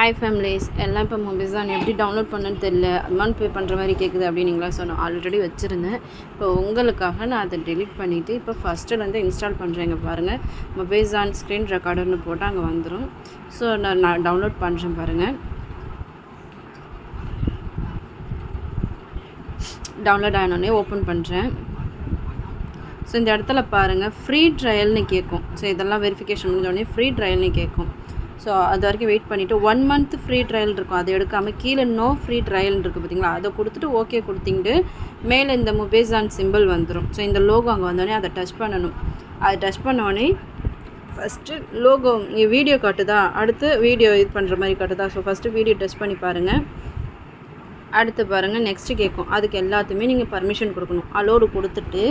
Hi families எல்லாம் இப்போ மொபைல்ஸான் எப்படி டவுன்லோட் பண்ணுன்னு தெரில அமௌண்ட் பே பண்ணுற மாதிரி கேட்குது அப்படின்னுங்களா சொன்னோம். ஆல்ரெடி வச்சுருந்தேன். இப்போ உங்களுக்காக நான் அதை டெலிட் பண்ணிவிட்டு இப்போ ஃபஸ்ட்டுலேருந்து இன்ஸ்டால் பண்ணுறேங்க பாருங்கள் மொபைல்ஸான் ஸ்க்ரீன் ரெக்கார்டர்னு போட்டு அங்கே வந்துடும் ஸோ நான் நான் டவுன்லோட் பண்ணுறேன் பாருங்கள் டவுன்லோட் ஆனோடனே ஓப்பன் பண்ணுறேன் ஸோ இந்த இடத்துல பாருங்கள் ஃப்ரீ ட்ரையல்னு கேட்கும் ஸோ இதெல்லாம் வெரிஃபிகேஷன் முடிஞ்சோடனே ஃப்ரீ ட்ரையல்னு கேட்கும் ஸோ அது வரைக்கும் வெயிட் பண்ணிவிட்டு ஒன் மந்த் ஃப்ரீ ட்ரையல் இருக்கும். அதை எடுக்காமல் கீழே நோ ஃப்ரீ ட்ரையல் இருக்குது பார்த்தீங்களா அதை கொடுத்துட்டு ஓகே கொடுத்திங்கிட்டு மேலே இந்த மொபேசான் சிம்பிள் வந்துடும் ஸோ இந்த லோகோ அங்கே வந்தோடனே அதை டச் பண்ணணும். அதை டச் பண்ணோடனே ஃபஸ்ட்டு லோகோ வீடியோ காட்டுதா? அடுத்து வீடியோ இது பண்ணுற மாதிரி காட்டுதா? ஸோ ஃபஸ்ட்டு வீடியோ டச் பண்ணி பாருங்கள் அடுத்து பாருங்கள் நெக்ஸ்ட்டு கேட்கும் அதுக்கு எல்லாத்துமே நீங்கள் பர்மிஷன் கொடுக்கணும். அலோடு கொடுத்துட்டு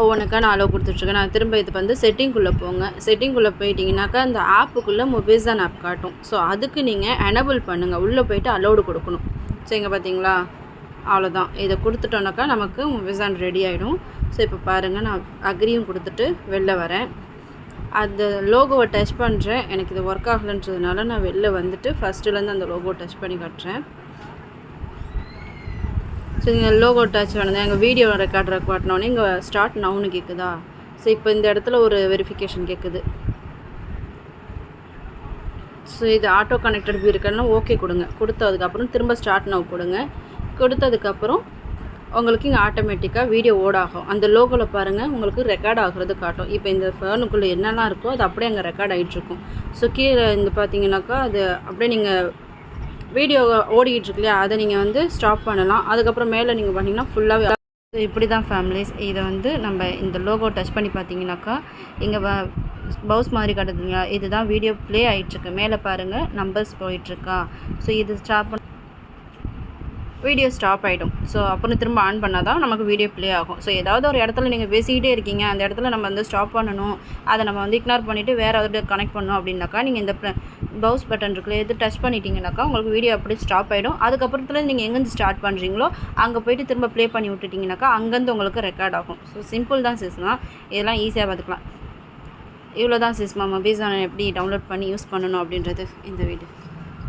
ஒவ்வொன்றுக்கா நான் அலோவ் கொடுத்துட்ருக்கேன். நான் திரும்ப இது வந்து செட்டிங்குள்ளே போங்க. செட்டிங்குள்ளே போயிட்டிங்கனாக்கா அந்த ஆப்புக்குள்ளே மொபைல்ஸான் ஆப் காட்டும். ஸோ அதுக்கு நீங்கள் எனபிள் பண்ணுங்கள் உள்ளே போயிட்டு அலோடு கொடுக்கணும். சரிங்க பார்த்தீங்களா அவ்வளோதான் இதை கொடுத்துட்டோன்னாக்கா நமக்கு மொபைல்ஸான் ரெடி ஆகிடும் ஸோ இப்போ பாருங்கள் நான் அக்ரியும் கொடுத்துட்டு வெளில வரேன். அந்த லோகோவை டச் பண்ணுறேன் எனக்கு இது ஒர்க் ஆகலைன்றதுனால நான் வெளில வந்துட்டு ஃபஸ்ட்டுலேருந்து அந்த லோகோ டச் பண்ணி காட்டுறேன். ஸோ இங்கே லோகோ டச் வேணுங்க எங்கள் வீடியோ ரெக்கார்ட் காட்டினோடனே இங்கே ஸ்டார்ட் நவுன்னு கேட்குதா ஸோ இப்போ இந்த இடத்துல ஒரு வெரிஃபிகேஷன் கேட்குது ஸோ இது ஆட்டோ கனெக்டட் வியூ இருக்கன்னா ஓகே கொடுங்க. கொடுத்ததுக்கப்புறம் திரும்ப ஸ்டார்ட் நவ் கொடுங்க. கொடுத்ததுக்கப்புறம் உங்களுக்கு இங்கே ஆட்டோமேட்டிக்காக வீடியோ ஓட் ஆகும். அந்த லோகோவில் பாருங்கள் உங்களுக்கு ரெக்கார்ட் ஆகுறது காட்டும். இப்போ இந்த ஃபோனுக்குள்ளே என்னெல்லாம் இருக்கோ அது அப்படியே அங்கே ரெக்கார்ட் ஆகிட்டுருக்கும் ஸோ கீழே இந்த பார்த்தீங்கன்னாக்கா அது அப்படியே நீங்கள் வீடியோ ஓடிக்கிட்டு இருக்கு இல்லையா அதை நீங்கள் வந்து ஸ்டாப் பண்ணலாம். அதுக்கப்புறம் மேலே நீங்கள் பண்ணிங்கன்னா ஃபுல்லாகவே இப்படி தான் ஃபேமிலிஸ் இதை வந்து நம்ம இந்த லோகோ டச் பண்ணி பார்த்தீங்கன்னாக்கா இங்கே பவுஸ் மாதிரி காட்டுதுங்களா இதுதான் வீடியோ ப்ளே ஆகிட்டுருக்கு மேலே பாருங்கள் நம்பர்ஸ் போயிட்டுருக்கா. ஸோ இது ஸ்டாப் பண்ண வீடியோ ஸ்டாப் ஆகிடும் ஸோ அப்புறம் திரும்ப ஆன் பண்ணால் தான் நமக்கு வீடியோ ப்ளே ஆகும். ஸோ ஏதாவது ஒரு இடத்துல நீங்கள் பேசிக்கிட்டே இருக்கீங்க. அந்த இடத்துல நம்ம வந்து ஸ்டாப் பண்ணணும். அதை நம்ம வந்து இக்னோர் பண்ணிவிட்டு வேறு ஒரு கனெக்ட் பண்ணணும் அப்படின்னாக்கா நீங்கள் இந்த பவுஸ் பட்டன் இருக்குல்ல எது டச் பண்ணிட்டீங்கனாக்கா உங்களுக்கு வீடியோ அப்படியே ஸ்டாப் ஆகிடும் அதுக்கப்புறத்துல நீங்கள் எங்கேருந்து ஸ்டார்ட் பண்ணுறீங்களோ அங்கே போயிட்டு திரும்ப ப்ளே பண்ணி விட்டுட்டிங்கனாக்கா அங்கேருந்து உங்களுக்கு ரெக்கார்ட் ஆகும். ஸோ சிம்பிள் தான் சிஸ்னா இதெல்லாம் ஈஸியாக பார்த்துக்கலாம் இவ்வளோ தான் சிஸ்மா மொபைல்ஸான எப்படி டவுன்லோட் பண்ணி யூஸ் பண்ணணும் அப்படின்றது இந்த வீடியோ